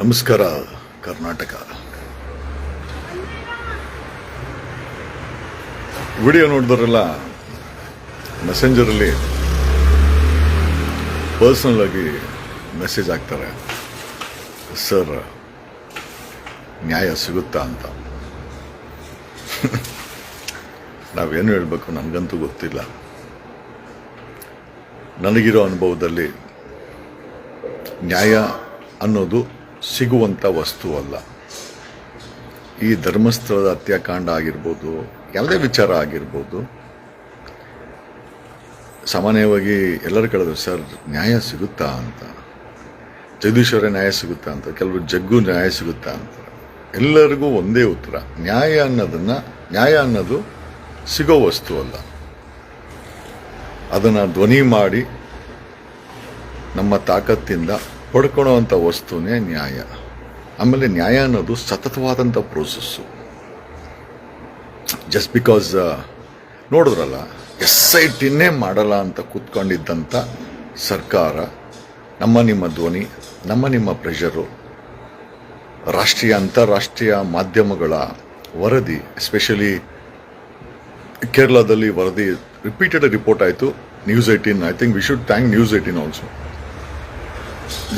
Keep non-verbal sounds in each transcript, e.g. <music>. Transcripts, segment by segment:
ನಮಸ್ಕಾರ, ಕರ್ನಾಟಕ. ವಿಡಿಯೋ ನೋಡಿದ್ರಲ್ಲ ಮೆಸೆಂಜರಲ್ಲಿ ಪರ್ಸನಲ್ ಆಗಿ ಮೆಸೇಜ್ ಹಾಕ್ತಾರೆ. ಸರ್ ನ್ಯಾಯ ಸಿಗುತ್ತಾ ಅಂತ. <laughs> ನಾವೇನು ಹೇಳಬೇಕು ನನಗಂತೂ ಗೊತ್ತಿಲ್ಲ. ನನಗಿರೋ ಅನುಭವದಲ್ಲಿ ನ್ಯಾಯ ಅನ್ನೋದು ಸಿಗುವಂಥ ವಸ್ತು ಅಲ್ಲ. ಈ ಧರ್ಮಸ್ಥಳದ ಹತ್ಯಾಕಾಂಡ ಆಗಿರ್ಬೋದು, ಯಾವುದೇ ವಿಚಾರ ಆಗಿರ್ಬೋದು, ಸಾಮಾನ್ಯವಾಗಿ ಎಲ್ಲರೂ ಕೇಳಿದ್ರು, ಸರ್, ನ್ಯಾಯ ಸಿಗುತ್ತಾ ಅಂತ. ಜಗದೀಶ್ವರ ನ್ಯಾಯ ಸಿಗುತ್ತಾ ಅಂತ, ಕೆಲವರು ಜಗ್ಗು ನ್ಯಾಯ ಸಿಗುತ್ತಾ ಅಂತ. ಎಲ್ಲರಿಗೂ ಒಂದೇ ಉತ್ತರ, ನ್ಯಾಯ ಅನ್ನೋದನ್ನು, ನ್ಯಾಯ ಅನ್ನೋದು ಸಿಗೋ ವಸ್ತು ಅಲ್ಲ. ಅದನ್ನು ಧ್ವನಿ ಮಾಡಿ ನಮ್ಮ ತಾಕತ್ತಿಂದ ಪಡ್ಕೊಳ್ಳೋವಂಥ ವಸ್ತುನೇ ನ್ಯಾಯ. ಆಮೇಲೆ ನ್ಯಾಯ ಅನ್ನೋದು ಸತತವಾದಂಥ ಪ್ರೋಸೆಸ್ಸು ಜಸ್ಟ್ ಬಿಕಾಸ್ ನೋಡಿದ್ರಲ್ಲ, ಎಸ್ ಐ ಟಿನ್ನೇ ಮಾಡಲ್ಲ ಅಂತ ಕೂತ್ಕೊಂಡಿದ್ದಂಥ ಸರ್ಕಾರ, ನಮ್ಮ ನಿಮ್ಮ ಧ್ವನಿ, ನಮ್ಮ ನಿಮ್ಮ ಪ್ರೆಷರು ರಾಷ್ಟ್ರೀಯ, ಅಂತಾರಾಷ್ಟ್ರೀಯ ಮಾಧ್ಯಮಗಳ ವರದಿ ಎಸ್ಪೆಷಲಿ ಕೇರಳದಲ್ಲಿ ವರದಿ ರಿಪೀಟೆಡ್ ರಿಪೋರ್ಟ್ ಆಯಿತು news eighteen I think we should thank news eighteen also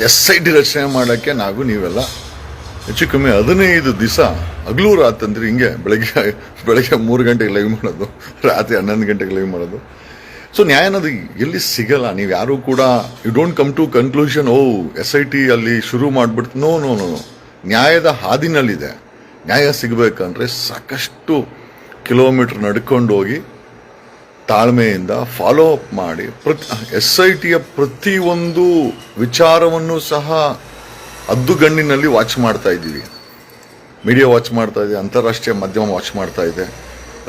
S I T ರಚನೆ ಮಾಡೋಕ್ಕೆ ನಾವು ನೀವೆಲ್ಲ ಹೆಚ್ಚು ಕಮ್ಮಿ ಹದಿನೈದು ದಿವಸ ಹಗಲು ರಾತಂದ್ರೆ ಹಿಂಗೆ ಬೆಳಗ್ಗೆ ಬೆಳಗ್ಗೆ ಮೂರು ಗಂಟೆಗೆ ಲೈವ್ ಮಾಡೋದು, ರಾತ್ರಿ ಹನ್ನೊಂದು ಗಂಟೆಗೆ ಲೈವ್ ಮಾಡೋದು. ಸೊ ನ್ಯಾಯ ಅನ್ನೋದು ಎಲ್ಲಿ ಸಿಗಲ್ಲ. ನೀವು ಯಾರೂ ಕೂಡ you don't come to conclusion O, S I T ಅಲ್ಲಿ ಶುರು ಮಾಡಿಬಿಡ್ತು. ನೋ ನೋ ನೋ ನ್ಯಾಯದ ಹಾದಿನಲ್ಲಿದೆ. ನ್ಯಾಯ ಸಿಗಬೇಕಂದ್ರೆ ಸಾಕಷ್ಟು ಕಿಲೋಮೀಟ್ರ್ ನಡ್ಕೊಂಡು ಹೋಗಿ ತಾಳ್ಮೆಯಿಂದ ಫಾಲೋ ಅಪ್ ಮಾಡಿ ಪ್ರತಿ ಎಸ್ ಐ ಟಿಯ ಪ್ರತಿಯೊಂದು ವಿಚಾರವನ್ನು ಸಹ ಅದ್ದುಗಣ್ಣಿನಲ್ಲಿ ವಾಚ್ ಮಾಡ್ತಾ ಇದ್ದೀವಿ. ಮೀಡಿಯಾ ವಾಚ್ ಮಾಡ್ತಾ ಇದೆ, ಅಂತಾರಾಷ್ಟ್ರೀಯ ಮಾಧ್ಯಮ ವಾಚ್ ಮಾಡ್ತಾ ಇದೆ,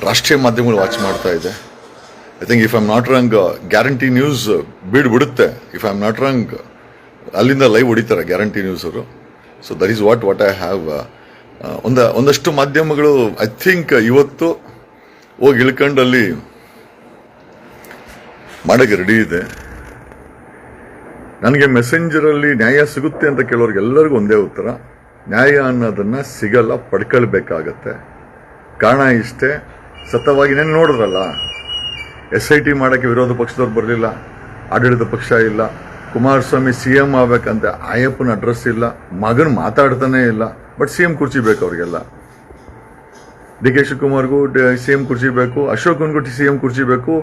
ರಾಷ್ಟ್ರೀಯ ಮಾಧ್ಯಮಗಳು ವಾಚ್ ಮಾಡ್ತಾ ಇದೆ. I think if I'm not wrong guarantee news bead ಬಿಡುತ್ತೆ. If I am not wrong ಅಲ್ಲಿಂದ ಲೈವ್ ಹೊಡಿತಾರೆ ಗ್ಯಾರಂಟಿ ನ್ಯೂಸ್ ಅವರು. So that is what what I have ಒಂದ, ಒಂದಷ್ಟು ಮಾಧ್ಯಮಗಳು ಐ ಥಿಂಕ್ ಇವತ್ತು ಹೋಗಿ ಇಳ್ಕೊಂಡು ಅಲ್ಲಿ ಮಾಡಕ್ಕೆ ರೆಡಿ ಇದೆ. ನನಗೆ ಮೆಸೆಂಜರಲ್ಲಿ ನ್ಯಾಯ ಸಿಗುತ್ತೆ ಅಂತ ಕೇಳೋರ್ಗೆ ಎಲ್ಲರಿಗೂ ಒಂದೇ ಉತ್ತರ. ನ್ಯಾಯ ಅನ್ನೋದನ್ನು ಸಿಗಲ್ಲ, ಪಡ್ಕೊಳ್ಬೇಕಾಗತ್ತೆ. ಕಾರಣ ಇಷ್ಟೇ ಸತವಾಗಿ ನೆನ್ನೆ ನೋಡಿದ್ರಲ್ಲ ಎಸ್ ಐ ಟಿ ಮಾಡೋಕ್ಕೆ ವಿರೋಧ ಪಕ್ಷದವ್ರು ಬರಲಿಲ್ಲ, ಆಡಳಿತ ಪಕ್ಷ ಇಲ್ಲ, ಕುಮಾರಸ್ವಾಮಿ ಸಿ ಎಂ ಆಗ್ಬೇಕಂತ ಆಯಪ್ಪನ ಅಡ್ರೆಸ್ ಇಲ್ಲ, ಮಗನ್ ಮಾತಾಡ್ತಾನೆ ಇಲ್ಲ ಬಟ್ ಸಿ ಎಂ ಕುರ್ಚಿ ಬೇಕು ಅವ್ರಿಗೆಲ್ಲ. ಡಿ ಕೆ ಶಿವಕುಮಾರ್ಗೂ ಸಿ ಎಂ ಕುರ್ಚಿ ಬೇಕು ಅಶೋಕನ್ಗೂ ಸಿ ಎಂ ಕುರ್ಚಿ ಬೇಕು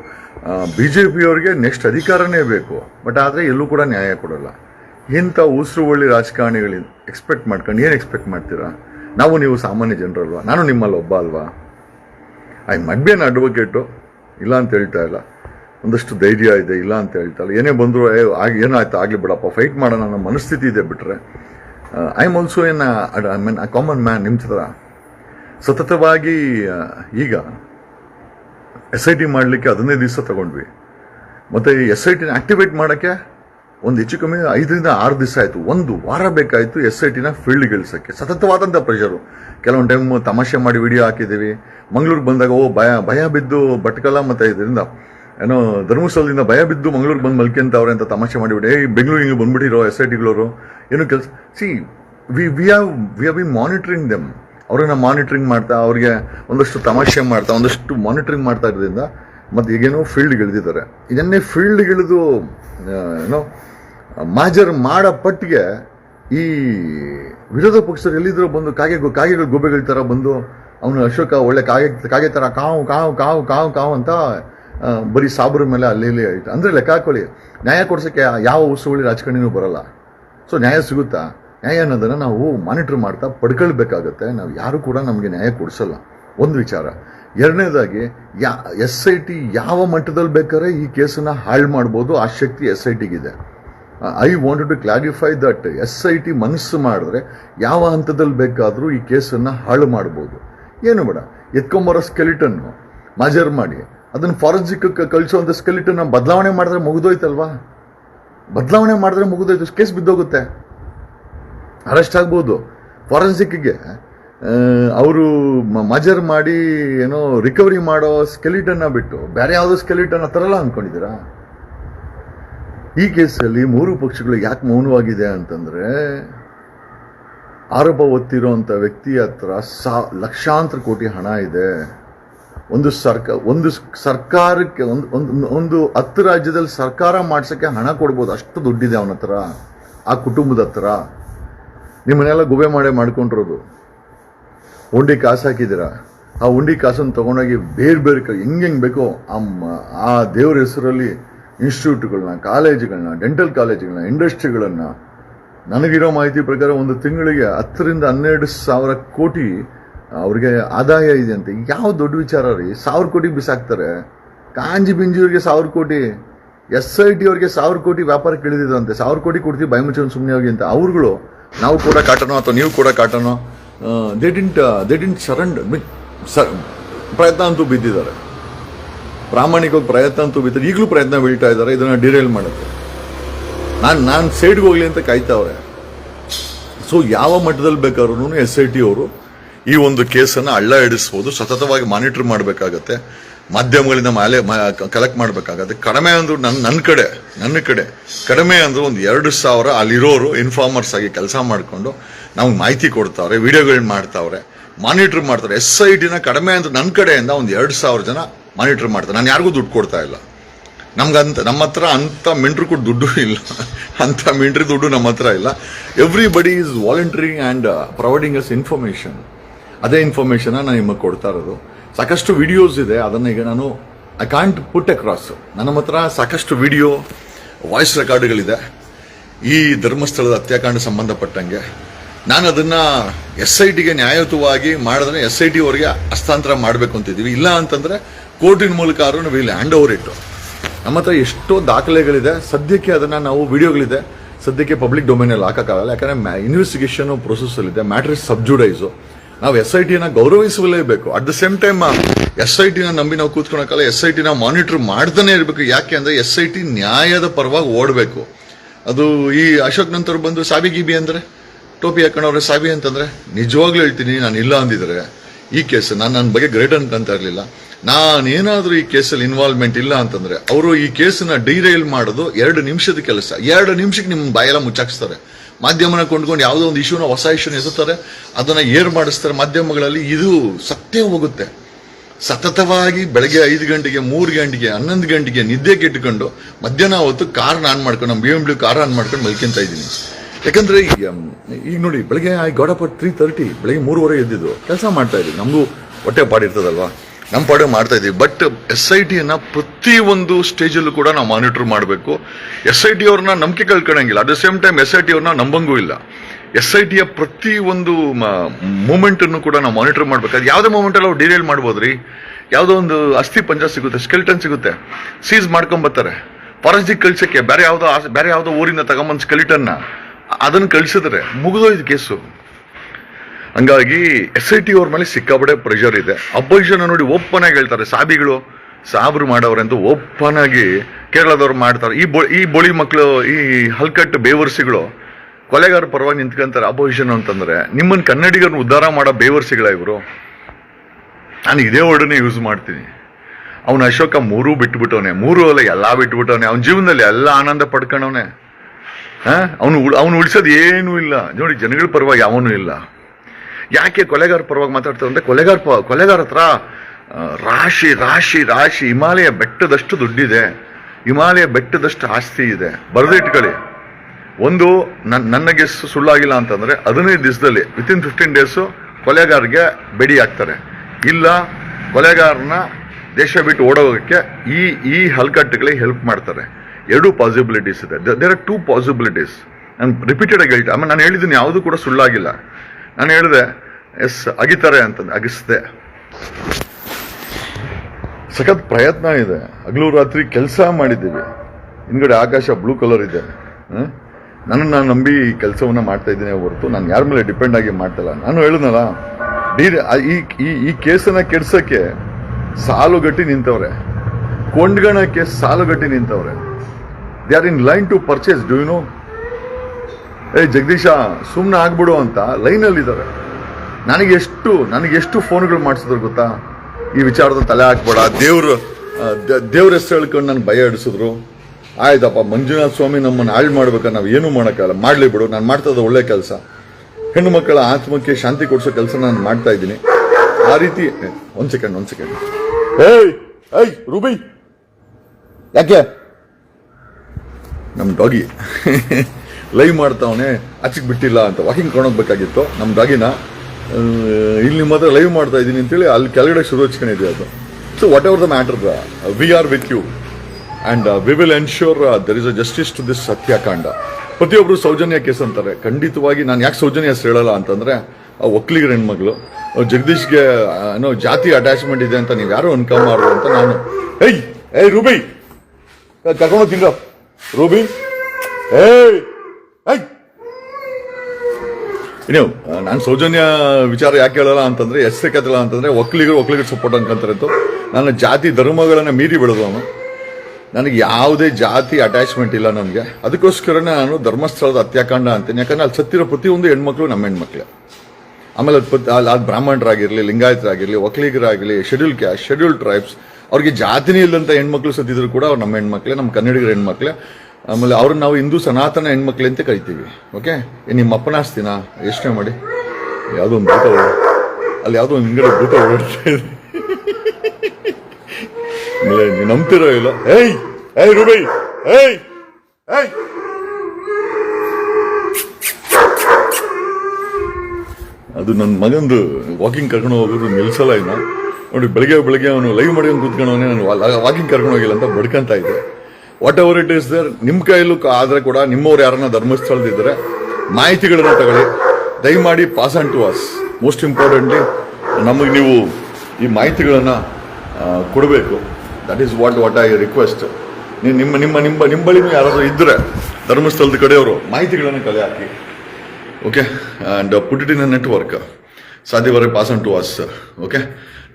ಬಿ ಜೆ ಪಿಯವ್ರಿಗೆ ನೆಕ್ಸ್ಟ್ ಅಧಿಕಾರನೇ ಬೇಕು. ಬಟ್ ಆದರೆ ಎಲ್ಲೂ ಕೂಡ ನ್ಯಾಯ ಕೊಡಲ್ಲ. ಇಂಥ ಉಸಿರು ಒಳ್ಳೆ ರಾಜಕಾರಣಿಗಳಿಂದ ಎಕ್ಸ್ಪೆಕ್ಟ್ ಮಾಡ್ಕೊಂಡು ಏನು ಎಕ್ಸ್ಪೆಕ್ಟ್ ಮಾಡ್ತೀರಾ? ನಾವು ನೀವು ಸಾಮಾನ್ಯ ಜನರಲ್ವಾ? ನಾನು ನಿಮ್ಮಲ್ಲಿ ಒಬ್ಬ ಅಲ್ವಾ? ಐ ಮಡ್ ಬಿ ಅಡ್ವೊಕೇಟು ಇಲ್ಲ ಅಂತ ಹೇಳ್ತಾ ಇಲ್ಲ. ಒಂದಷ್ಟು ಧೈರ್ಯ ಇದೆ, ಇಲ್ಲ ಅಂತ ಹೇಳ್ತಾ ಇಲ್ಲ. ಏನೇ ಬಂದರೂ ಆಗಿ ಏನಾಯ್ತು ಆಗಲಿ ಬಿಡಪ್ಪ ಫೈಟ್ ಮಾಡೋಣ ಅನ್ನೋ ಮನಸ್ಥಿತಿ ಇದೆ ಬಿಟ್ರೆ. ಐ ಆಮ್ ಆಲ್ಸೋ ಏನ್ ಐ ಮೀನ್ ಕಾಮನ್ ಮ್ಯಾನ್ ನಿಮ್ಮ ಥರ ಸತತವಾಗಿ ಈಗ ಎಸ್ ಐ ಟಿ ಮಾಡಲಿಕ್ಕೆ ಹದಿನೈದು ದಿವಸ ತಗೊಂಡ್ವಿ. ಮತ್ತೆ ಎಸ್ ಐ ಟಿನ ಆಕ್ಟಿವೇಟ್ ಮಾಡೋಕ್ಕೆ ಒಂದು ಹೆಚ್ಚು ಕಮ್ಮಿ ಐದರಿಂದ ಆರು ದಿವಸ ಆಯಿತು. ಒಂದು ವಾರ ಬೇಕಾಯಿತು ಎಸ್ ಐ ಟಿನ ಫೀಲ್ಡ್ಗೆ ಇಳಿಸೋಕ್ಕೆ ಸತತವಾದಂಥ ಪ್ರೆಷರು ಕೆಲವೊಂದು ಟೈಮ್ ತಮಾಷೆ ಮಾಡಿ ವಿಡಿಯೋ ಹಾಕಿದ್ದೀವಿ. ಮಂಗಳೂರಿಗೆ ಬಂದಾಗ, ಓ, ಭಯ ಭಯ ಬಿದ್ದು ಭಟ್ಕಲ ಮತ್ತು ಇದರಿಂದ, ಏನೋ ಧರ್ಮಸ್ಥಳದಿಂದ ಭಯ ಬಿದ್ದು ಮಂಗಳೂರಿಗೆ ಬಂದು ಮಲ್ಕೊಂತವ್ರೆ ಅಂತ ತಮಾಷೆ ಮಾಡಿಬಿಡಿ ಏಯ್ ಬೆಂಗಳೂರಿಗೆ ಬಂದ್ಬಿಟ್ಟಿರೋ ಎಸ್ ಐ ಟಿಗಳವರು ಏನು ಕೆಲಸ see we we have we are be monitoring them ಅವ್ರನ್ನ ಮಾನಿಟ್ರಿಂಗ್ ಮಾಡ್ತಾ, ಅವ್ರಿಗೆ ಒಂದಷ್ಟು ತಮಾಷೆ ಮಾಡ್ತಾ, ಒಂದಷ್ಟು ಮಾನಿಟ್ರಿಂಗ್ ಮಾಡ್ತಾ ಇರೋದ್ರಿಂದ ಮತ್ತೆ ಈಗೇನೋ ಫೀಲ್ಡ್ ಗೆಳೆದಿದ್ದಾರೆ. ಇದನ್ನೇ ಫೀಲ್ಡ್ಗಿಳಿದು ಏನೋ ಮಾಜರ್ ಮಾಡೋ ಪಟ್ಟಿಗೆ ಈ ವಿರೋಧ ಪಕ್ಷರು ಎಲ್ಲಿದ್ರು ಬಂದು ಕಾಗೆ ಕಾಗೆಗಳು ಗೋಬೆಗಳ ಥರ ಬಂದು ಅವನು ಅಶೋಕ ಒಳ್ಳೆ ಕಾಗೆ ಕಾಗೆ ಥರ ಕಾವು ಕಾವು ಕಾವು ಕಾವು ಕಾವು ಅಂತ ಬರೀ ಸಾಬ್ರ ಮೇಲೆ ಅಲ್ಲಿ ಇಲ್ಲಿ ಆಯಿತು. ಅಂದರೆ ಲೆಕ್ಕ ಹಾಕೊಳ್ಳಿ. ನ್ಯಾಯ ಕೊಡ್ಸೋಕ್ಕೆ ಯಾವ ಉತ್ಸವಳ್ಳಿ ರಾಜಕಾರಣಿನೂ ಬರಲ್ಲ. ಸೊ ನ್ಯಾಯ ಸಿಗುತ್ತಾ? ನ್ಯಾಯ ಅನ್ನೋದನ್ನು ನಾವು ಮಾನಿಟ್ರ್ ಮಾಡ್ತಾ ಪಡ್ಕೊಳ್ಬೇಕಾಗತ್ತೆ. ನಾವು ಯಾರು ಕೂಡ ನಮಗೆ ನ್ಯಾಯ ಕೊಡಿಸಲ್ಲ. ಒಂದು ವಿಚಾರ. ಎರಡನೇದಾಗಿ, ಯಾ, ಎಸ್ ಐ ಟಿ ಯಾವ ಮಟ್ಟದಲ್ಲಿ ಬೇಕಾದ್ರೆ ಈ ಕೇಸನ್ನು ಹಾಳು ಮಾಡ್ಬೋದು. ಆ ಶಕ್ತಿ S I ಟಿಗಿದೆ. I wanted to clarify that S I T ಮನಸ್ಸು ಮಾಡಿದ್ರೆ ಯಾವ ಹಂತದಲ್ಲಿ ಬೇಕಾದರೂ ಈ ಕೇಸನ್ನು ಹಾಳು ಮಾಡ್ಬೋದು. ಏನು ಬೇಡ. ಎತ್ಕೊಂಬರೋ ಸ್ಕೆಲಿಟನ್ನು ಮಾಜರ್ ಮಾಡಿ. ಅದನ್ನು ಫಾರೆನ್ಸಿಕ್ ಕಳಿಸುವಂಥ ಸ್ಕೆಲಿಟನ್ನ ಬದಲಾವಣೆ ಮಾಡಿದ್ರೆ ಮುಗಿದೋಯ್ತಲ್ವಾ? ಬದಲಾವಣೆ ಮಾಡಿದ್ರೆ ಮುಗಿದೋಯ್ತು. ಕೇಸ್ ಬಿದ್ದೋಗುತ್ತೆ. ಅರೆಸ್ಟ್ ಆಗ್ಬೋದು. ಫಾರೆನ್ಸಿಕ್ಗೆ ಅವರು ಮಜರ್ ಮಾಡಿ, ಏನೋ ರಿಕವರಿ ಮಾಡೋ ಸ್ಕೆಲಿಟನ್ನ ಬಿಟ್ಟು, ಬೇರೆ ಯಾವುದೋ ಸ್ಕೆಲಿಟನ್ನ ತರಲ್ಲ ಅಂದ್ಕೊಂಡಿದ್ದೀರಾ? ಈ ಕೇಸಲ್ಲಿ ಮೂರು ಪಕ್ಷಗಳು ಯಾಕೆ ಮೌನವಾಗಿದೆ ಅಂತಂದರೆ, ಆರೋಪ ಹೊತ್ತಿರುವಂಥ ವ್ಯಕ್ತಿ ಹತ್ರ ಸಾ, ಲಕ್ಷಾಂತರ ಕೋಟಿ ಹಣ ಇದೆ. ಒಂದು ಸರ್ಕ, ಒಂದು ಸರ್ಕಾರಕ್ಕೆ, ಒಂದು ಒಂದು ಒಂದು ಹತ್ತು ರಾಜ್ಯದಲ್ಲಿ ಸರ್ಕಾರ ಮಾಡ್ಸೋಕ್ಕೆ ಹಣ ಕೊಡ್ಬೋದು. ಅಷ್ಟು ದುಡ್ಡಿದೆ ಅವನ ಹತ್ರ, ಆ ಕುಟುಂಬದ ಹತ್ರ. ನಿಮ್ಮನ್ನೆಲ್ಲ ಗುಬೆ ಮಾಡೇ ಮಾಡ್ಕೊಂಡಿರೋದು. ಉಂಡಿ ಕಾಸು ಹಾಕಿದ್ದೀರಾ? ಆ ಉಂಡಿ ಕಾಸನ್ನು ತಗೊಂಡೋಗಿ ಬೇರೆ ಬೇರೆ ಕಡೆ ಹೆಂಗೆ ಹೆಂಗೆ ಬೇಕೋ ಆ ಆ ದೇವ್ರ ಹೆಸರಲ್ಲಿ ಇನ್ಸ್ಟಿಟ್ಯೂಟ್ಗಳನ್ನ, ಕಾಲೇಜುಗಳನ್ನ, ಡೆಂಟಲ್ ಕಾಲೇಜುಗಳನ್ನ, ಇಂಡಸ್ಟ್ರಿಗಳನ್ನು. ನನಗಿರೋ ಮಾಹಿತಿ ಪ್ರಕಾರ ಒಂದು ತಿಂಗಳಿಗೆ ಹತ್ತರಿಂದ ಹನ್ನೆರಡು ಸಾವಿರ ಕೋಟಿ ಅವ್ರಿಗೆ ಆದಾಯ ಇದೆ ಅಂತ. ಯಾವ ದೊಡ್ಡ ವಿಚಾರ ರೀ? ಸಾವಿರ ಕೋಟಿ ಬಿಸಾಕ್ತಾರೆ. ಕಾಂಜಿ ಬಿಂಜಿಯವ್ರಿಗೆ ಸಾವಿರ ಕೋಟಿ, ಎಸ್ ಐ ಟಿ ಅವ್ರಿಗೆ ಸಾವಿರ ಕೋಟಿ ವ್ಯಾಪಾರಕ್ಕೆ ಇಳಿದಿದಂತೆ ಸಾವಿರ ಕೋಟಿ ಕೊಡ್ತೀವಿ, ಬಾಯಿ ಮುಚ್ಚೋನ್ ಸುಮ್ಮನೆ ಹೋಗಿ ಅಂತ. ಅವ್ರುಗಳು ನಾವು ಕೂಡ ಕಾಟನೋ ಅಥವಾ ನೀವು ಕೂಡ ಕಾಟನೋ they didn't they didn't surrender ಪ್ರಯತ್ನ ಅಂತೂ ಬಿದ್ದಿದ್ದಾರೆ. ಪ್ರಾಮಾಣಿಕವಾಗಿ ಪ್ರಯತ್ನ ಅಂತೂ ಬಿದ್ದಾರೆ ಈಗಲೂ ಪ್ರಯತ್ನ ಬೀಳ್ತಾ ಇದ್ದಾರೆ, ಇದನ್ನು ಡಿರೈಲ್ ಮಾಡುತ್ತೆ. ನಾನು ನಾನು ಸೈಡ್ಗೆ ಹೋಗ್ಲಿ ಅಂತ ಕಾಯ್ತಾವ್ರೆ. ಸೊ ಯಾವ ಮಟ್ಟದಲ್ಲಿ ಬೇಕಾದ್ರೂ ಎಸ್ ಐ ಟಿ ಅವರು ಈ ಒಂದು ಕೇಸನ್ನು ಅಳ್ಳ ಹಿಡಿಸ್ಬೋದು, ಸತತವಾಗಿ ಮಾನಿಟರ್ ಮಾಡಬೇಕಾಗತ್ತೆ. ಮಾಧ್ಯಮಗಳಿಂದ ಮಾಲೆ ಕಲೆಕ್ಟ್ ಮಾಡಬೇಕಾಗತ್ತೆ. ಕಡಿಮೆ ಅಂದರೂ ನನ್ನ ನನ್ನ ಕಡೆ ನನ್ನ ಕಡೆ. ಕಡಿಮೆ ಅಂದರೂ ಒಂದು ಎರಡು ಸಾವಿರ ಅಲ್ಲಿರೋರು ಇನ್ಫಾರ್ಮರ್ಸ್ ಆಗಿ ಕೆಲಸ ಮಾಡಿಕೊಂಡು ನಮ್ಗೆ ಮಾಹಿತಿ ಕೊಡ್ತಾವ್ರೆ, ವಿಡಿಯೋಗಳನ್ನ ಮಾಡ್ತಾವ್ರೆ ಮಾನಿಟ್ರ್ ಮಾಡ್ತಾರೆ. ಎಸ್ ಐ ಟಿನ ಕಡಿಮೆ ಅಂದ್ರೆ ನನ್ನ ಕಡೆಯಿಂದ ಒಂದು ಎರಡು ಸಾವಿರ ಜನ ಮಾನಿಟ್ರ್ ಮಾಡ್ತಾರೆ. ನಾನು ಯಾರಿಗೂ ದುಡ್ಡು ಕೊಡ್ತಾ ಇಲ್ಲ. ನಮ್ಗಂತ, ನಮ್ಮ ಹತ್ರ ಅಂಥ ಮಿಂಟ್ರಿ ಕೂಡ ದುಡ್ಡು ಇಲ್ಲ. ಅಂಥ ಮಿಂಟ್ರಿ ದುಡ್ಡು ನಮ್ಮ ಹತ್ರ ಇಲ್ಲ. Everybody is volunteering and providing us information ಅದೇ ಇನ್ಫಾರ್ಮೇಷನ್ನ ನಾನು ನಿಮಗೆ ಕೊಡ್ತಾ ಇರೋದು. ಸಾಕಷ್ಟು ವಿಡಿಯೋಸ್ ಇದೆ, ಅದನ್ನ ಈಗ ನಾನು ಐ ಕಾಂಟ್ ಪುಟ್ ಅಕ್ರಾಸ್ ನನ್ನ ಹತ್ರ ಸಾಕಷ್ಟು ವಿಡಿಯೋ ವಾಯ್ಸ್ ರೆಕಾರ್ಡ್ಗಳಿದೆ ಈ ಧರ್ಮಸ್ಥಳದ ಹತ್ಯಾಕಾಂಡ ಸಂಬಂಧಪಟ್ಟಂಗೆ ನಾನು ಅದನ್ನು ಎಸ್ ಐ ಟಿಗೆ ನ್ಯಾಯಯುತವಾಗಿ ಮಾಡಿದ್ರೆ ಎಸ್ ಐ ಟಿ ಅವರಿಗೆ ಹಸ್ತಾಂತರ ಮಾಡಬೇಕು ಅಂತಿದ್ದೀವಿ ಇಲ್ಲ ಅಂತಂದರೆ ಕೋರ್ಟಿನ ಮೂಲಕ ಆದ್ರೂ ನಾವು ಇಲ್ಲಿ ಹ್ಯಾಂಡ್ ಓವರ್ ಇಟ್ಟು ನಮ್ಮ ಹತ್ರ ಎಷ್ಟೋ ದಾಖಲೆಗಳಿದೆ. ಸದ್ಯಕ್ಕೆ ಅದನ್ನು ನಾವು ವಿಡಿಯೋಗಳಿದೆ ಸದ್ಯಕ್ಕೆ ಪಬ್ಲಿಕ್ ಡೊಮೈನಲ್ಲಿ ಹಾಕೋಕ್ಕಾಗಲ್ಲ. ಯಾಕಂದ್ರೆ ಇನ್ವೆಸ್ಟಿಗೇಷನ್ ಪ್ರೊಸೆಸಲ್ಲಿದೆ ಇದೆ ಮ್ಯಾಟರ್ ಇಸ್ ಸಬ್ಜುಡೈಸು ನಾವು ಎಸ್ ಐ ಟಿನ ಗೌರವಿಸಲೇಬೇಕು at the same time S I ಟಿನ ನಂಬಿ ನಾವು ಕೂತ್ಕೊಳಕಲ್ಲ ಎಸ್ ಐ ಟಿನ ಮಾನಿಟರ್ ಮಾಡ್ತಾನೆ ಇರಬೇಕು. ಯಾಕೆ ಅಂದ್ರೆ ಎಸ್ ಐ ಟಿ ನ್ಯಾಯದ ಪರವಾಗಿ ಓಡಬೇಕು. ಅದು ಈ ಅಶೋಕ್ ನಂತರ ಬಂದು ಸಾಬಿ ಗಿಬಿ ಅಂದ್ರೆ? ಟೋಪಿ ಹಾಕೊಂಡವ್ರೆ ಸಾಬಿ ಅಂತಂದ್ರೆ? ನಿಜವಾಗ್ಲೂ ಹೇಳ್ತೀನಿ, ನಾನು ಇಲ್ಲ ಅಂದಿದ್ರೆ. ಈ ಕೇಸ್ ನಾನು ನನ್ನ ಬಗ್ಗೆ ಗ್ರೇಟ್ ಅಂತ ಇರಲಿಲ್ಲ. ನಾನೇನಾದರೂ ಈ ಕೇಸಲ್ಲಿ ಇನ್ವಾಲ್ವ್ಮೆಂಟ್ ಇಲ್ಲ ಅಂತಂದ್ರೆ, ಅವರು ಈ ಕೇಸನ್ನ ಡಿರೈಲ್ ಮಾಡೋದು ಎರಡು ನಿಮಿಷದ ಕೆಲಸ. ಎರಡು ನಿಮಿಷಕ್ಕೆ ನಿಮ್ಮ ಬಾಯೆಲ್ಲ ಮುಚ್ಚಾಕ್ಸ್ತಾರೆ. ಮಾಧ್ಯಮನ ಕೊಂಡ್ಕೊಂಡು ಯಾವುದೋ ಒಂದು ಇಶ್ಯೂನ ಹೊಸ ಇಶ್ಯೂನ ಎದುತ್ತಾರೆ ಅದನ್ನು ಏರ್ ಮಾಡಿಸ್ತಾರೆ ಮಾಧ್ಯಮಗಳಲ್ಲಿ, ಇದು ಸತ್ಯ ಹೋಗುತ್ತೆ. ಸತತವಾಗಿ ಬೆಳಗ್ಗೆ ಐದು ಗಂಟೆಗೆ, ಮೂರು ಗಂಟೆಗೆ, ಹನ್ನೊಂದು ಗಂಟೆಗೆ ನಿದ್ದೆ ಕೆಟ್ಟುಕೊಂಡು ಮಧ್ಯಾಹ್ನ ಹೊತ್ತು ಕಾರ್ ಆನ್ ಮಾಡ್ಕೊಂಡು, ನಮ್ಮ B M W car on ಮಾಡ್ಕೊಂಡು ಮಲ್ಕೊಂತ ಇದ್ದೀನಿ. ಯಾಕಂದ್ರೆ ಈಗ ನೋಡಿ, ಬೆಳಗ್ಗೆ ಐ ಗಾಡಪ್ ತ್ರೀ ತರ್ಟಿ ಬೆಳಗ್ಗೆ ಮೂರುವರೆ ಎದ್ದಿದ್ದು, ಕೆಲಸ ಮಾಡ್ತಾ ಇದ್ದೀವಿ ನಮಗೂ ಹೊಟ್ಟೆ ಪಾಡಿರ್ತದಲ್ವಾ? ನಮ್ಮ ಪಾಡಿಗೆ ಮಾಡ್ತಾ ಇದ್ದೀವಿ ಬಟ್ ಎಸ್ ಐ ಟಿಯನ್ನು ಪ್ರತಿ ಒಂದು ಸ್ಟೇಜಲ್ಲೂ ಕೂಡ ನಾವು ಮಾನಿಟರ್ ಮಾಡಬೇಕು. ಎಸ್ ಐ ಟಿ ಅವ್ರನ್ನ ನಂಬಿಕೆ ಕಳ್ಕೊಳಂಗಿಲ್ಲ at the same time S I T ಅವ್ರನ್ನ ನಂಬಂಗೂ ಇಲ್ಲ. ಎಸ್ ಐ ಟಿಯ ಪ್ರತಿ ಒಂದು ಮೂಮೆಂಟ್ ಅನ್ನು ಕೂಡ ನಾವು ಮಾನಿಟರ್ ಮಾಡ್ಬೇಕು. ಅದು ಯಾವುದೇ ಮೂಮೆಂಟ್ ಅಲ್ಲಿ ಮಾಡ್ಬೋದು ರೀ ಯಾವುದೋ ಒಂದು ಅಸ್ಥಿ ಪಂಜ ಸಿಗುತ್ತೆ ಸ್ಕೆಲ್ಟನ್ ಸಿಗುತ್ತೆ. ಸೀಸ್ ಮಾಡ್ಕೊಂಬರ್ತಾರೆ ಫಾರೆನ್ಸಿಕ್ ಕಳ್ಸಕ್ಕೆ, ಬೇರೆ ಯಾವುದೋ ಬೇರೆ ಯಾವುದೋ ಊರಿಂದ ತಗೊಂಬಂದು ಸ್ಕೆಲಿಟನ್ನ ಅದನ್ನು ಕಳ್ಸಿದ್ರೆ ಮುಗಿದೋಯ್ತು ಕೇಸು ಹಂಗಾಗಿ ಎಸ್ ಐ ಟಿ ಅವ್ರ ಮೇಲೆ ಸಿಕ್ಕಾಪಡೆ ಪ್ರೆಷರ್ ಇದೆ. ಅಪೋಸಿಷನ್ ನೋಡಿ ಓಪನ್ ಆಗಿ ಹೇಳ್ತಾರೆ, ಸಾಬಿಗಳು, ಸಾಬ್ರು ಮಾಡೋರೆಂದು ಓಪನ್ ಆಗಿ ಕೇರಳದವ್ರು ಮಾಡ್ತಾರೆ. ಈ ಬೊ- ಈ ಬೋಳಿ ಮಕ್ಕಳು ಈ ಹಲ್ಕಟ್ಟು ಬೇವರ್ಸಿಗಳು ಕೊಲೆಗಾರ ಪರವಾಗಿ ನಿಂತ್ಕೊಂತಾರೆ ಅಪೋಸಿಷನ್ ಅಂತಂದ್ರೆ. ನಿಮ್ಮನ್ನ ಕನ್ನಡಿಗರನ್ನ ಉದ್ಧಾರ ಮಾಡೋ ಬೇವರ್ಸಿಗಳ ಇವರು? ನಾನು ಇದೇ ವರ್ಡನ್ನೇ ಯೂಸ್ ಮಾಡ್ತೀನಿ. ಅವನು ಅಶೋಕ ಮೂರೂ ಬಿಟ್ಬಿಟ್ಟವನೆ. ಮೂರು ಅಲ್ಲ, ಎಲ್ಲಾ ಬಿಟ್ಬಿಟ್ಟವನೆ. ಅವನ ಜೀವನದಲ್ಲಿ ಎಲ್ಲ ಆನಂದ ಪಡ್ಕೊಂಡವನೆ ಅವನು ಅವನು ಉಳಿಸೋದು ಏನೂ ಇಲ್ಲ. ನೋಡಿ, ಜನಗಳ ಪರವಾಗಿ ಅವನು ಇಲ್ಲ. ಯಾಕೆ ಕೊಲೆಗಾರ ಪರವಾಗಿ ಮಾತಾಡ್ತಾರೆ ಅಂದ್ರೆ ಕೊಲೆಗಾರ ಪ- ಕೊಲೆಗಾರ ಹತ್ರ ರಾಶಿ ರಾಶಿ ರಾಶಿ, ಹಿಮಾಲಯ ಬೆಟ್ಟದಷ್ಟು ದುಡ್ಡಿದೆ. ಹಿಮಾಲಯ ಬೆಟ್ಟದಷ್ಟು ಆಸ್ತಿ ಇದೆ. ಬರೆದಿಟ್ಕೊಳ್ಳಿ ಒಂದು ನನ್ನ ನನ್ನ ಸುಳ್ಳಾಗಿಲ್ಲ ಅಂತಂದ್ರೆ ಹದಿನೈದು ದಿವಸದಲ್ಲಿ ವಿತಿನ್ ಫಿಫ್ಟೀನ್ ಡೇಸು ಕೊಲೆಗಾರರಿಗೆ ಬೆಡಿ ಹಾಕ್ತಾರೆ. ಇಲ್ಲ, ಕೊಲೆಗಾರನ ದೇಶ ಬಿಟ್ಟು ಓಡೋಗೋಕ್ಕೆ ಈ ಈ ಹಲ್ಕಟ್ಟುಗಳಿಗೆ ಹೆಲ್ಪ್ ಮಾಡ್ತಾರೆ. ಎರಡು ಪಾಸಿಬಿಲಿಟೀಸ್ ಇದೆ. ದೇರ್ ಆರ್ ಟೂ ಪಾಸಿಬಿಲಿಟೀಸ್ ನಾನು ರಿಪೀಟೆಡ್ ಆಗಿ ಹೇಳ್ತೆ ಆಮೇಲೆ ನಾನು ಹೇಳಿದ್ದೀನಿ ಯಾವುದು ಕೂಡ ಸುಳ್ಳಾಗಿಲ್ಲ. ನಾನು ಹೇಳಿದೆ, ಎಸ್, ಅಗಿತಾರೆ ಅಂತಂದು, ಅಗಿಸ್ದೆ. ಸಖತ್ ಪ್ರಯತ್ನ ಇದೆ. ಹಗಲು ರಾತ್ರಿ ಕೆಲಸ ಮಾಡಿದ್ದೀವಿ. ಹಿಂದ್ಗಡೆ ಆಕಾಶ ಬ್ಲೂ ಕಲರ್ ಇದೆ. ನಾನು ನಾನು ನಂಬಿ ಈ ಕೆಲಸವನ್ನು ಮಾಡ್ತಾ ಇದ್ದೀನಿ ಹೊರತು ನಾನು ಯಾರ ಮೇಲೆ ಡಿಪೆಂಡ್ ಆಗಿ ಮಾಡ್ತಿಲ್ಲ. ನಾನು ಹೇಳಿದ್ನಲ್ಲ, ಈ ಈ- ಈ ಕೇಸನ್ನ ಕೆಡ್ಸಕ್ಕೆ ಸಾಲುಗಟ್ಟಿ ನಿಂತವ್ರೆ. ಕೊಂಡ್ಗಣಕ್ಕೆ ಸಾಲುಗಟ್ಟಿ ನಿಂತವ್ರೆ. They are in line to purchase do you know ಏ, ಜಗದೀಶ ಸುಮ್ಮನೆ ಆಗ್ಬಿಡು ಅಂತ ಲೈನಲ್ಲಿದ್ದಾರೆ. ನನಗೆಷ್ಟು ನನಗೆ ಎಷ್ಟು ನನಗೆ ಎಷ್ಟು ಫೋನ್ಗಳು ಮಾಡಿಸಿದ್ರು ಗೊತ್ತಾ? ಈ ವಿಚಾರದ ತಲೆ ಹಾಕ್ಬೇಡ. ದೇವ್ರ ದೇವ್ರ ಹೆಸರು ಹೇಳ್ಕೊಂಡು ನಾನು ಭಯ ಹಿಡಿಸಿದ್ರು ಆಯ್ತಪ್ಪ, ಮಂಜುನಾಥ ಸ್ವಾಮಿ ನಮ್ಮನ್ನು ಹಾಳು ಮಾಡ್ಬೇಕಾದ್ರೆ ನಾವು ಏನೂ ಮಾಡೋಕ್ಕಲ್ಲ ಮಾಡಲಿ ಬಿಡು, ನಾನು ಮಾಡ್ತಾ ಇದ್ದ ಒಳ್ಳೆ ಕೆಲಸ. ಹೆಣ್ಣು ಮಕ್ಕಳ ಆತ್ಮಕ್ಕೆ ಶಾಂತಿ ಕೊಡಿಸೋ ಕೆಲಸ ನಾನು ಮಾಡ್ತಾ ಇದ್ದೀನಿ. ಆ ರೀತಿ ಒಂದು ಸೆಕೆಂಡ್ ಒಂದು ಸೆಕೆಂಡ್ ಏಯ್ ಏಯ್, ರೂಬಿ! ಯಾಕೆ? ನಮ್ಮ ಡಾಗಿ <laughs> ಲೈವ್ ಮಾಡ್ತಾವನೆ, ಆಚೆಗೆ ಬಿಟ್ಟಿಲ್ಲ ಅಂತ ವಾಕಿಂಗ್ ಕಾಣೋಗ್ಬೇಕಾಗಿತ್ತು ನಮ್ಮ ಡಾಗಿನ ಇಲ್ಲಿ ನಿಮ್ಮ ಹತ್ರ ಲೈವ್ ಮಾಡ್ತಾ ಇದ್ದೀನಿ ಅಂತೇಳಿ ಅಲ್ಲಿ ಕೆಳಗಡೆ ಶುರು ಹಚ್ಕೊಂಡಿದೆ ಅದು. So whatever the matter we are with you and we will ensure there is a justice to this ಸತ್ಯಾಕಾಂಡ ಪ್ರತಿಯೊಬ್ಬರು ಸೌಜನ್ಯ ಕೇಸ್ ಅಂತಾರೆ. ಖಂಡಿತವಾಗಿ ನಾನು ಯಾಕೆ ಸೌಜನ್ಯ ಹೆಸರು ಹೇಳಲ್ಲ ಅಂತಂದರೆ, ಆ ಒಕ್ಕಲಿಗರ ಹೆಣ್ಮಗಳು ಜಗದೀಶ್ಗೆ ಏನೋ ಜಾತಿ ಅಟ್ಯಾಚ್ಮೆಂಟ್ ಇದೆ ಅಂತ ನೀವು ಯಾರು ಅನ್ಕೊಂಬಾರ್ದು ಅಂತ ನಾನು, ಏಯ್ ಏಯ್, ರೂಬಿ! ಕರ್ಕೊಂಡು ತಿಂಗ ರೂಬಿ! ಏಯ್! ನೀವು ನಾನು ಸೌಜನ್ಯ ವಿಚಾರ ಯಾಕೆ ಹೇಳಲ್ಲ ಅಂತಂದ್ರೆ ಎಷ್ಟಕ್ಕಲ್ಲ ಅಂತಂದ್ರೆ, ಒಕ್ಕಲಿಗರು ಒಕ್ಕಲಿಗರು ಸಪೋರ್ಟ್ ಅನ್ಕೊಂತಾರೆ ನನ್ನ ಜಾತಿ ಧರ್ಮಗಳನ್ನ ಮೀರಿ ಬೆಳೆದವನು ನನಗೆ ಯಾವುದೇ ಜಾತಿ ಅಟ್ಯಾಚ್ಮೆಂಟ್ ಇಲ್ಲ ನನಗೆ. ಅದಕ್ಕೋಸ್ಕರ ನಾನು ಧರ್ಮಸ್ಥಳದ ಹತ್ಯಾಕಾಂಡ ಅಂತೀನಿ. ಯಾಕಂದ್ರೆ ಅಲ್ಲಿ ಸತ್ತಿರೋ ಪ್ರತಿಯೊಂದು ಹೆಣ್ಮಕ್ಳು ನಮ್ಮ ಹೆಣ್ಮಕ್ಳೆ. ಆಮೇಲೆ ಅದು ಪತ್- ಅಲ್ಲಿ ಅದು ಬ್ರಾಹ್ಮಣರಾಗಿರಲಿ, ಲಿಂಗಾಯತರಾಗಿರಲಿ, ಒಕ್ಕಲಿಗರಾಗಿರಲಿ ಶೆಡ್ಯೂಲ್ ಕ್ಯಾಸ್ಟ್ ಶೆಡ್ಯೂಲ್ ಟ್ರೈಬ್ಸ್ ಅವ್ರಿಗೆ ಜಾತಿನೇ ಇಲ್ಲಂತ ಹೆಣ್ಮಕ್ಳು ಸತ್ತಿದ್ರು ಕೂಡ ಅವ್ರು ನಮ್ಮ ಹೆಣ್ಮಕ್ಳೆ, ನಮ್ಮ ಕನ್ನಡಿಗರ ಹೆಣ್ಮಕ್ಳೇ. ಆಮೇಲೆ ಅವ್ರನ್ನ ನಾವು ಹಿಂದೂ ಸನಾತನ ಹೆಣ್ಮಕ್ಳು ಅಂತ ಕರಿತೀವಿ. ಓಕೆ ನಿಮ್ಮ ಅಪ್ಪನ ಆಸ್ತಿನ? ಯೋಚನೆ ಮಾಡಿ. ಯಾವುದೋ ಒಂದು ಭೂತ ಅಲ್ಲಿ ಯಾವುದೋ ಒಂದು ಹಿಂಗಡೆ ಭೂತ ಓಡಾಡ್ತಾ ಇದೆ. ನಂಬ್ತಿರೋ ಇಲ್ಲ? ಏಯ್! ಏಯ್, ರೂಬಿ! ಏಯ್! ಏಯ್! ಅದು ನನ್ನ ಮಗಂದು ವಾಕಿಂಗ್ ಕರ್ಕೊಂಡು ಹೋಗೋದು ನಿಲ್ಸಲ್ಲ ಇನ್ನ. ನೋಡಿ, ಬೆಳಗ್ಗೆ ಬೆಳಗ್ಗೆ ಅವನು ಲೈವ್ ಮಾಡ್ಕೊಂಡು ಕೂತ್ಕೊಂಡವನೇ ನಾನು ವಾಕಿಂಗ್ ಕರ್ಕೊಂಡು ಹೋಗಿಲ್ಲ ಅಂತ ಬಡ್ಕಂತ ಇದ್ದೆ. Whatever it is there ನಿಮ್ಮ ಕೈಯಲ್ಲೂ ಆದರೆ ಕೂಡ ನಿಮ್ಮವ್ರು ಯಾರನ್ನ ಧರ್ಮಸ್ಥಳದಿದ್ದರೆ ಮಾಹಿತಿಗಳನ್ನ ತಗೊಳ್ಳಿ. ದಯಮಾಡಿ pass on to us most importantly ನಮಗೆ ನೀವು ಈ ಮಾಹಿತಿಗಳನ್ನು ಕೊಡಬೇಕು. That is what what I request ನೀವು ನಿಮ್ಮ ನಿಮ್ಮ ನಿಮ್ಮ ನಿಮ್ಮ ಬಳಿನೂ ಯಾರಾದರೂ ಇದ್ದರೆ ಧರ್ಮಸ್ಥಳದ ಕಡೆಯವರು ಮಾಹಿತಿಗಳನ್ನು ಕಲೆ ಹಾಕಿ okay and put it in a network ಸಾಧ್ಯವರೆಗೆ pass on to us okay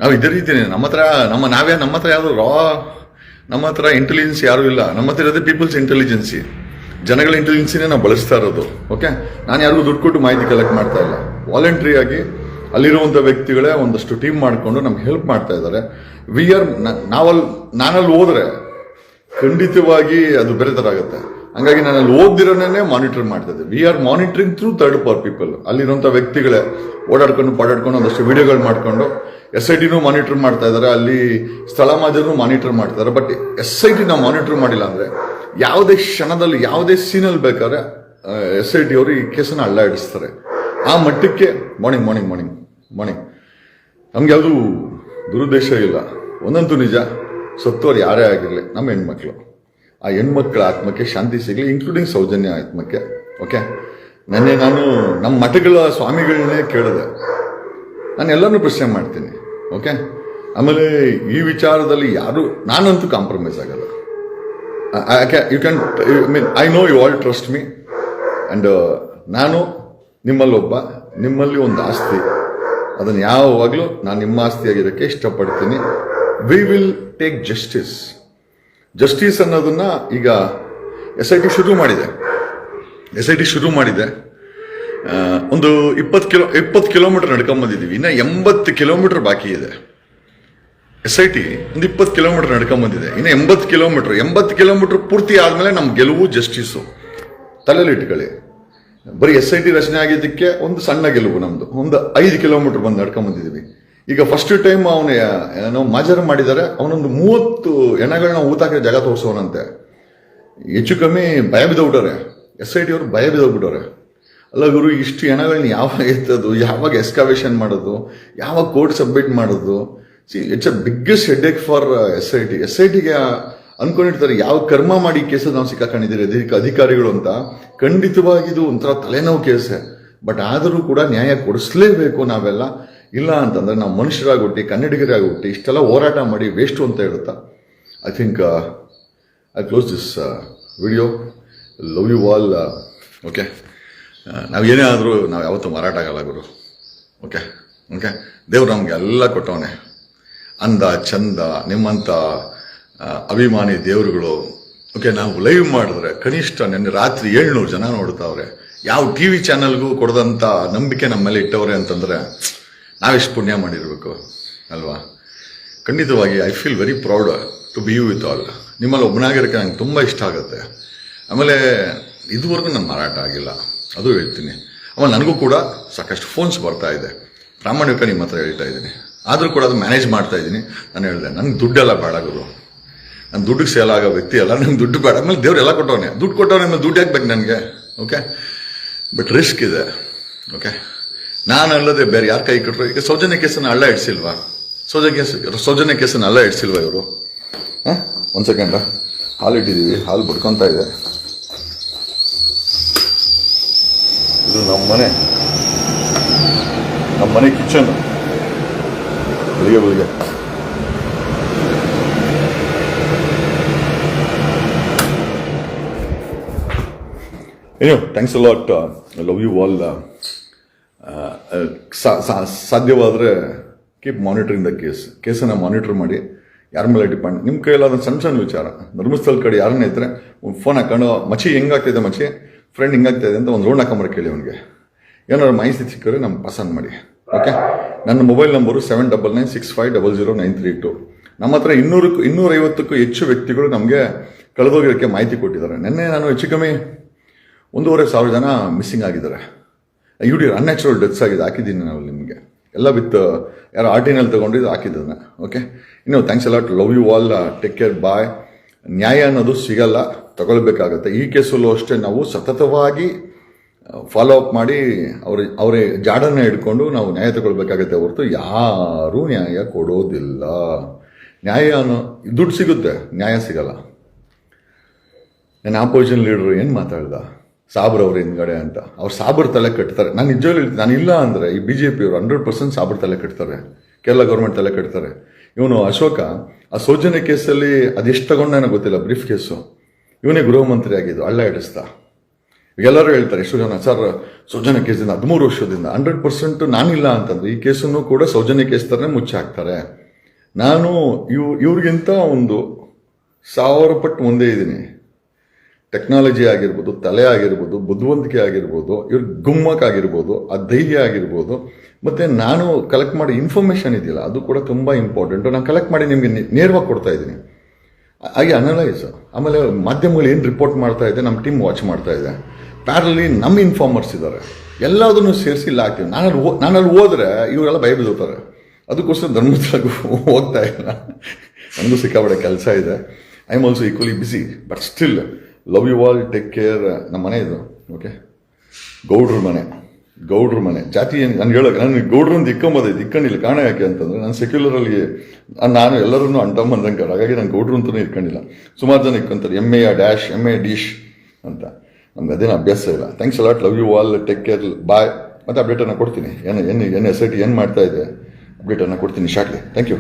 ನಾವು ಇದೇ ರೀತಿನೇ, ನಮ್ಮ ಹತ್ರ, ನಮ್ಮ ನಾವೇ ನಮ್ಮ ಹತ್ರ ಯಾವುದು ರಾ ನಮ್ಮ ಹತ್ರ ಇಂಟೆಲಿಜೆನ್ಸ್ ಯಾರೂ ಇಲ್ಲ. ನಮ್ಮ ಹತ್ರ ಇರೋದೇ ಪೀಪಲ್ಸ್ ಇಂಟೆಲಿಜೆನ್ಸಿ ಜನಗಳ ಇಂಟೆಲಿಜೆನ್ಸಿನೇ ನಾವು ಬಳಸ್ತಾ ಇರೋದು. ಓಕೆ ನಾನು ಯಾರಿಗೂ ದುಡ್ಡು ಕೊಟ್ಟು ಮಾಹಿತಿ ಕಲೆಕ್ಟ್ ಮಾಡ್ತಾ ಇಲ್ಲ. ವಾಲಂಟ್ರಿ ಆಗಿ ಅಲ್ಲಿರುವಂಥ ವ್ಯಕ್ತಿಗಳೇ ಒಂದಷ್ಟು ಟೀಮ್ ಮಾಡಿಕೊಂಡು ನಮ್ಗೆ ಹೆಲ್ಪ್ ಮಾಡ್ತಾ ಇದ್ದಾರೆ. ವಿ ಆರ್ ನಾವಲ್ಲಿ ನಾನಲ್ಲಿ ಹೋದರೆ ಖಂಡಿತವಾಗಿ ಅದು ಬೇರೆ ಥರ ಆಗುತ್ತೆ ಹಂಗಾಗಿ ನಾನು ಅಲ್ಲಿ ಓದಿರೋನೇ ಮಾನಿಟರ್ ಮಾಡ್ತಾ ಇದ್ದೆ. We are monitoring through third party people ಅಲ್ಲಿರುವಂಥ ವ್ಯಕ್ತಿಗಳೇ ಓಡಾಡ್ಕೊಂಡು, ಪಾಡಾಡ್ಕೊಂಡು, ಒಂದಷ್ಟು ವಿಡಿಯೋಗಳು ಮಾಡ್ಕೊಂಡು ಎಸ್ ಐ ಟಿನೂ ಮಾನಿಟರ್ ಮಾಡ್ತಾ ಇದ್ದಾರೆ. ಅಲ್ಲಿ ಸ್ಥಳ ಮಾಜರು ಮಾನಿಟರ್ ಮಾಡ್ತಾರೆ ಬಟ್ ಎಸ್ ಐ ಟಿ ನಾವು ಮಾನಿಟರ್ ಮಾಡಿಲ್ಲ ಅಂದ್ರೆ ಯಾವುದೇ ಕ್ಷಣದಲ್ಲಿ, ಯಾವುದೇ ಸೀನಲ್ಲಿ ಬೇಕಾದ್ರೆ ಎಸ್ ಐ ಟಿ ಅವರು ಈ ಕೇಸನ್ನು ಅಳ್ಳಾಡಿಸ್ತಾರೆ ಆ ಮಟ್ಟಕ್ಕೆ ಮಾರ್ನಿಂಗ್ ಮಾರ್ನಿಂಗ್ ಮಾರ್ನಿಂಗ್ ಮಾರ್ನಿಂಗ್ ನಮ್ಗೆ ಯಾವುದು ದುರುದ್ದೇಶ ಇಲ್ಲ. ಒಂದಂತೂ ನಿಜ, ಸತ್ತೋರು ಯಾರೇ ಆಗಿರಲಿ, ನಮ್ಮ ಹೆಣ್ಮಕ್ಳು. ಆ ಹೆಣ್ಮಕ್ಳ ಆತ್ಮಕ್ಕೆ ಶಾಂತಿ ಸಿಗಲಿ ಇನ್ಕ್ಲೂಡಿಂಗ್ ಸೌಜನ್ಯ ಆತ್ಮಕ್ಕೆ ಓಕೆ ನನ್ನೆ ನಾನು ನಮ್ಮ ಮಠಗಳ ಸ್ವಾಮಿಗಳನ್ನೇ ಕೇಳಿದೆ. ನಾನು ಎಲ್ಲರನ್ನೂ ಪ್ರಶ್ನೆ ಮಾಡ್ತೀನಿ ಓಕೆ ಆಮೇಲೆ ಈ ವಿಚಾರದಲ್ಲಿ ಯಾರು, ನಾನಂತೂ ಕಾಂಪ್ರಮೈಸ್ ಆಗಲ್ಲ. You can mean I know you all trust me and ನಾನು ನಿಮ್ಮಲ್ಲೊಬ್ಬ ನಿಮ್ಮಲ್ಲಿ ಒಂದು ಆಸ್ತಿ. ಅದನ್ನು ಯಾವಾಗಲೂ ನಾನು ನಿಮ್ಮ ಆಸ್ತಿಯಾಗಿರೋಕ್ಕೆ ಇಷ್ಟಪಡ್ತೀನಿ. We will take justice justice ಅನ್ನೋದನ್ನ ಈಗ ಎಸ್ ಐ ಟಿ ಶುರು ಮಾಡಿದೆ. ಎಸ್ ಐ ಟಿ ಶುರು ಮಾಡಿದೆ. ಒಂದು ಇಪ್ಪತ್ತು ಕಿಲೋ, ಇಪ್ಪತ್ತು ಕಿಲೋಮೀಟರ್ ನಡ್ಕೊಂಬಂದಿದ್ದೀವಿ. ಇನ್ನು ಎಂಬತ್ತು ಕಿಲೋಮೀಟರ್ ಬಾಕಿ ಇದೆ. ಎಸ್ ಐ ಟಿ ಒಂದು ಇಪ್ಪತ್ತು ಕಿಲೋಮೀಟರ್ ನಡ್ಕೊಂಬಂದಿದೆ. ಇನ್ನು ಎಂಬತ್ತು ಕಿಲೋಮೀಟರ್ ಎಂಬತ್ತು ಕಿಲೋಮೀಟರ್ ಪೂರ್ತಿ ಆದಮೇಲೆ ನಮ್ಮ ಗೆಲುವು ಜಸ್ಟಿಸು. ತಲೆಯಲ್ಲಿ ಇಟ್ಕೊಳ್ಳಿ. ಬರೀ ಎಸ್ ಐ ಟಿ ರಚನೆ ಆಗಿದ್ದಕ್ಕೆ ಒಂದು ಸಣ್ಣ ಗೆಲುವು ನಮ್ಮದು ಒಂದು ಐದು ಕಿಲೋಮೀಟರ್ ಬಂದು ನಡ್ಕೊಂಬಂದಿದ್ದೀವಿ. ಈಗ ಫಸ್ಟ್ ಟೈಮ್ ಅವನು ಏನೋ ಮಾಜರ್ ಮಾಡಿದ್ದಾರೆ ಅವನೊಂದು ಮೂವತ್ತು ಎಣಗಳನ್ನ ಊತಾಕಿರೋ ಜಾಗ ತೋರಿಸೋನಂತೆ. ಹೆಚ್ಚು ಕಮ್ಮಿ ಭಯ ಬಿದ್ದೋಗ್ಬಿಟ್ಟವ್ರೆ. ಎಸ್ ಐ ಟಿ ಅವರು ಭಯ ಬಿದ್ದೋಗ್ಬಿಟ್ಟವ್ರೆ. ಅಲ್ಲ ಗುರು, ಇಷ್ಟು ಎಣಗಳನ್ನ ಯಾವಾಗ ಎತ್ತೋದು, ಯಾವಾಗ ಎಸ್ಕಾವೇಷನ್ ಮಾಡೋದು, ಯಾವಾಗ ಕೋರ್ಟ್ ಸಬ್ಮಿಟ್ ಮಾಡೋದು? See it's a biggest headache for S I T S I ಟಿಗೆ ಅನ್ಕೊಂಡಿರ್ತಾರೆ, ಯಾವ ಕರ್ಮ ಮಾಡಿ ಕೇಸಲ್ಲಿ ನಾವು ಸಿಕ್ಕಾಕೊಂಡಿದ್ದೀರಿ, ಅಧಿಕ ಅಧಿಕಾರಿಗಳು ಅಂತ. ಖಂಡಿತವಾಗಿ ಇದು ಒಂಥರ ತಲೆನೋವು ಕೇಸೆ. ಬಟ್ ಆದರೂ ಕೂಡ ನ್ಯಾಯ ಕೊಡಿಸ್ಲೇಬೇಕು ನಾವೆಲ್ಲ. ಇಲ್ಲ ಅಂತಂದರೆ ನಾವು ಮನುಷ್ಯರಾಗಿ ಹುಟ್ಟಿ ಇಷ್ಟೆಲ್ಲ ಹೋರಾಟ ಮಾಡಿ ವೇಸ್ಟು ಅಂತ ಹೇಳುತ್ತಾ? I think I close this video love you all okay ನಾವು ಏನೇ ಆದರೂ ನಾವು ಯಾವತ್ತೂ ಮಾರಾಟ ಆಗಲ್ಲ ಗುರು. ಓಕೆ ಓಕೆ ದೇವ್ರು ನಮಗೆ ಎಲ್ಲ ಕೊಟ್ಟವನೆ. ಅಂದ, ಚಂದ ನಿಮ್ಮಂಥ ಅಭಿಮಾನಿ ದೇವರುಗಳು. ಓಕೆ ನಾವು ಲೈವ್ ಮಾಡಿದ್ರೆ ಕನಿಷ್ಠ ನಿನ್ನೆ ರಾತ್ರಿ ಏಳ್ನೂರು ಜನ ನೋಡ್ತಾವ್ರೆ. ಯಾವ ಟಿ ವಿ ಚಾನಲ್ಗೂ ಕೊಡದಂಥ ನಂಬಿಕೆ ನಮ್ಮ ಮೇಲೆ ಇಟ್ಟವ್ರೆ ಅಂತಂದ್ರೆ ನಾವೆಷ್ಟು ಪುಣ್ಯ ಮಾಡಿರಬೇಕು, ಅಲ್ವಾ? ಖಂಡಿತವಾಗಿ I feel very proud to be you with all ನಿಮ್ಮಲ್ಲಿ ಒಬ್ಬನಾಗಿರೋಕ್ಕೆ ನಂಗೆ ತುಂಬ ಇಷ್ಟ ಆಗುತ್ತೆ. ಆಮೇಲೆ, ಇದುವರೆಗೂ ನಾನು ಮಾರಾಟ ಆಗಿಲ್ಲ. ಅದು ಹೇಳ್ತೀನಿ. ಆಮೇಲೆ ನನಗೂ ಕೂಡ ಸಾಕಷ್ಟು ಫೋನ್ಸ್ ಬರ್ತಾ ಇದೆ. ಪ್ರಾಮಾಣಿಕ ನಿಮ್ಮ ಹತ್ರ ಹೇಳ್ತಾ ಇದ್ದೀನಿ. ಆದರೂ ಕೂಡ ಅದು ಮ್ಯಾನೇಜ್ ಮಾಡ್ತಾ ಇದ್ದೀನಿ. ನಾನು ಹೇಳಿದೆ ನನಗೆ ದುಡ್ಡೆಲ್ಲ ಬೇಡ ನನ್ನ ನಾನು ದುಡ್ಡಿಗೆ ಸೇಲ್ ಆಗೋ ವ್ಯಕ್ತಿ ಅಲ್ಲ ನಂಗೆ ದುಡ್ಡು ಬೇಡ. ಆಮೇಲೆ ದೇವ್ರು ಕೊಟ್ಟವನೇ ಕೊಟ್ಟವನೆ. ದುಡ್ಡು ಕೊಟ್ಟವನೇ, ಆಮೇಲೆ ದುಡ್ಡು ಹಾಕ್ಬೇಕು ನನಗೆ? ಓಕೆ ಬಟ್ ರಿಸ್ಕ್ ಇದೆ. ಓಕೆ ನಾನು ಅಲ್ಲದೆ ಬೇರೆ ಯಾರು ಕೈ ಕೊಟ್ಟರು ಈಗ ಸೌಜನ್ಯ ಕೇಸನ್ನು ಅಲ್ಲ ಇಡ್ಸಿಲ್ವಾ? ಸೌಜನ್ಯ ಕೇಸ್, ಸೌಜನ್ಯ ಕೇಸನ್ನು ಅಲ್ಲ ಇಡ್ಸಿಲ್ವಾ ಇವರು? ಹಾಂ? ಒಂದು ಸೆಕೆಂಡ ಹಾಲು ಇಟ್ಟಿದ್ದೀವಿ ಹಾಲು ಬಡ್ಕೊತಾ ಇದೆ. ಇದು ನಮ್ಮ ಮನೆ. ನಮ್ಮ ಮನೆ ಕಿಚನ್ ಬೆಳಿಗ್ಗೆ ಬೆಳಿಗ್ಗೆ. ಏನು thanks lot love you all ಸಾಧ್ಯವಾದರೆ ಕೀಪ್ ಮಾನಿಟರಿಂಗ್ ದ ಕೇಸ್ ಕೇಸನ್ನು ಮಾನಿಟರ್ ಮಾಡಿ, ಯಾರ ಮೇಲೆ ಡಿಪೆಂಡ್ ನಿಮ್ಮ ಕೈಯಲ್ಲಾದ ಸಣ್ಣ ಸಣ್ಣ ವಿಚಾರ. ಧರ್ಮಸ್ಥಳ ಕಡೆ ಯಾರನ್ನ ಒಂದು ಫೋನ್ ಹಾಕೊಂಡು, ಮಚಿ, ಹೆಂಗಾಗ್ತಿದೆ ಮಚಿ? ಫ್ರೆಂಡ್ ಹಿಂಗಾಗ್ತಾಯಿದೆ ಅಂತ ಒಂದು ರೋಡ್ ಹಾಕೊಂಬರ ಕೇಳಿ ಅವನಿಗೆ. ಏನಾದ್ರು ಮಾಹಿತಿ ಸಿಕ್ಕರೆ ನಮ್ಗೆ ಪಸಂದ್ ಮಾಡಿ. ಓಕೆ ನನ್ನ mobile number seven double nine six five double zero nine three two ನಮ್ಮ ಹತ್ರ ಇನ್ನೂರಕ್ಕೂ, ಇನ್ನೂರೈವತ್ತಕ್ಕೂ ಹೆಚ್ಚು ವ್ಯಕ್ತಿಗಳು ನಮಗೆ ಕಳೆದೋಗಿರೋಕ್ಕೆ ಮಾಹಿತಿ ಕೊಟ್ಟಿದ್ದಾರೆ. ನಿನ್ನೆ ನಾನು ಹೆಚ್ಚು ಕಮ್ಮಿ ಒಂದೂವರೆ ಸಾವಿರ ಜನ ಮಿಸ್ಸಿಂಗ್ ಆಗಿದ್ದಾರೆ. ಯು ಡಿ ಅನ್ಯಾಚುರಲ್ ಡೆತ್ಸ್ ಆಗಿದೆ, ಹಾಕಿದ್ದೀನಿ ನಾವು ನಿಮಗೆ. ಎಲ್ಲ ವಿತ್ ಯಾರೋ ಆರ್ಟಿನಲ್ಲಿ ತೊಗೊಂಡಿದ್ದು ಹಾಕಿದ್ದಾನೆ ಓಕೆ ಇನ್ನು thanks a lot love you all take care bye ನ್ಯಾಯ ಅನ್ನೋದು ಸಿಗಲ್ಲ, ತಗೊಳ್ಬೇಕಾಗತ್ತೆ. ಈ ಕೇಸಲ್ಲೂ ಅಷ್ಟೇ, ನಾವು ಸತತವಾಗಿ ಫಾಲೋ ಅಪ್ ಮಾಡಿ, ಅವ್ರ, ಅವರೇ ಜಾಡನ್ನು ಇಟ್ಕೊಂಡು ನಾವು ನ್ಯಾಯ ತಗೊಳ್ಬೇಕಾಗತ್ತೆ ಹೊರತು ಯಾರೂ ನ್ಯಾಯ ಕೊಡೋದಿಲ್ಲ. ನ್ಯಾಯ ಅನ್ನೋ, ದುಡ್ಡು ಸಿಗುತ್ತೆ, ನ್ಯಾಯ ಸಿಗಲ್ಲ. ನನ್ನ ಆಪೋಸಿಷನ್ ಲೀಡರ್ ಏನು ಮಾತಾಡ್ದ? ಸಾಬ್ರ್ ಅವ್ರ ಹಿಂದ್ಗಡೆ ಅಂತ. ಅವ್ರು ಸಾಬ್ರ ತಲೆ ಕಟ್ತಾರೆ. ನಾನು ನಿಜವಾಗ್ಲೂ ನಾನು ಇಲ್ಲ ಅಂದರೆ ಈ ಬಿ ಜೆ ಪಿಯವರು ಹಂಡ್ರೆಡ್ ಪರ್ಸೆಂಟ್ ಸಾಬ್ರ ತಲೆ ಕಟ್ತಾರೆ. ಕೇರಳ ಗೌರ್ಮೆಂಟ್ ತಲೆ ಕಟ್ತಾರೆ. ಇವನು ಅಶೋಕ, ಆ ಸೌಜನ್ಯ ಕೇಸಲ್ಲಿ ಅದೆಷ್ಟು ತಗೊಂಡ ನನಗೆ ಗೊತ್ತಿಲ್ಲ ಬ್ರೀಫ್ ಕೇಸು ಇವನೇ ಗೃಹ ಮಂತ್ರಿ ಆಗಿದ್ದು, ಹಳ್ಳ ಇಡಿಸ್ತಾ ಎಲ್ಲರೂ ಹೇಳ್ತಾರೆ, ಎಷ್ಟು ಜನ, ಸರ್ ಸೌಜನ್ಯ ಕೇಸಿಂದ ಹದಿಮೂರು ವರ್ಷದಿಂದ ಹಂಡ್ರೆಡ್ ಪರ್ಸೆಂಟ್ ನಾನಿಲ್ಲ ಅಂತಂದ್ರೆ ಈ ಕೇಸನ್ನು ಕೂಡ ಸೌಜನ್ಯ ಕೇಸ್ ಥರನೇ ಮುಚ್ಚಿ ಹಾಕ್ತಾರೆ ನಾನು ಇವ್, ಇವ್ರಿಗಿಂತ ಒಂದು ಸಾವಿರ ಪಟ್ಟು ಮುಂದೆ ಇದ್ದೀನಿ. ಟೆಕ್ನಾಲಜಿ ಆಗಿರ್ಬೋದು, ತಲೆ ಆಗಿರ್ಬೋದು, ಬುದ್ಧಿವಂತಿಕೆ ಆಗಿರ್ಬೋದು, ಇವ್ರ ಗುಮ್ಮಕ್ ಆಗಿರ್ಬೋದು ಆ ಧೈರ್ಯ ಆಗಿರ್ಬೋದು, ಮತ್ತು ನಾನು ಕಲೆಕ್ಟ್ ಮಾಡಿ ಇನ್ಫಾರ್ಮೇಷನ್ ಇದೆಯಲ್ಲ, ಅದು ಕೂಡ ತುಂಬ ಇಂಪಾರ್ಟೆಂಟು ನಾನು ಕಲೆಕ್ಟ್ ಮಾಡಿ ನಿಮಗೆ ನೇರವಾಗಿ ಕೊಡ್ತಾ ಇದ್ದೀನಿ. ಹಾಗೆ ಅನಲೈಸ್ ಆಮೇಲೆ ಮಾಧ್ಯಮಗಳು ಏನು ರಿಪೋರ್ಟ್ ಮಾಡ್ತಾ ಇದೆ ನಮ್ಮ ಟೀಮ್ ವಾಚ್ ಮಾಡ್ತಾ ಇದೆ. ಪ್ಯಾರಲ್ಲಿ ನಮ್ಮ ಇನ್ಫಾರ್ಮರ್ಸ್ ಇದ್ದಾರೆ ಎಲ್ಲದನ್ನು ಸೇರಿಸಿ ಇಲ್ಲ ಹಾಕ್ತೀವಿ ನಾನಲ್ಲಿ ಓ ನಾನಲ್ಲಿ ಹೋದ್ರೆ ಇವರೆಲ್ಲ ಭಯ ಬೀಳ್ತಾರೆ ಅದಕ್ಕೋಸ್ಕರ ಧರ್ಮಸ್ಥಳಕ್ಕೂ <laughs> ಹೋಗ್ತಾ ಇಲ್ಲ. ನನಗೂ ಸಿಕ್ಕಾಬಡೆ ಕೆಲಸ ಇದೆ. I am also equally busy but still love you all take care ನಮ್ಮ ಮನೆ ಇದು ಓಕೆ ಗೌಡ್ರ ಮನೆ ಗೌಡ್ರ ಮನೆ. ಜಾತಿ ಏನು ನಾನು ಹೇಳೋಕೆ ನನಗೆ ಗೌಡ್ರು ಅಂತ ಇಕ್ಕೊಂಬೋದೈತೆ ಇಕ್ಕೊಂಡಿಲ್ಲ. ಕಾರಣ ಯಾಕೆ ಅಂತಂದರೆ ನಾನು ಸೆಕ್ಯುಲರಲ್ಲಿ ನಾನು ಎಲ್ಲರನ್ನೂ ಅಂಟಂಬಂದಂಗೆ ಹಾಗಾಗಿ ನಾನು ಗೌಡ್ರು ಅಂತಲೂ ಇಟ್ಕೊಂಡಿಲ್ಲ. ಸುಮಾರು ಜನ ಇಕ್ಕೊಂತಾರೆ. M A dash M A dish ಅಂತ. ನಮ್ಗೆ ಅದೇನು ಅಭ್ಯಾಸ ಇಲ್ಲ. Thanks a lot love you all take care bye ಮತ್ತು ಅಪ್ಡೇಟನ್ನು ಕೊಡ್ತೀನಿ. ಏನು ಏನು ಏನು ಎಸ್ ಐ ಟಿ ಏನು ಮಾಡ್ತಾ ಇದೆ? ಅಪ್ಡೇಟನ್ನು ಕೊಡ್ತೀನಿ ಶಾರ್ಟ್ಲಿ. Thank you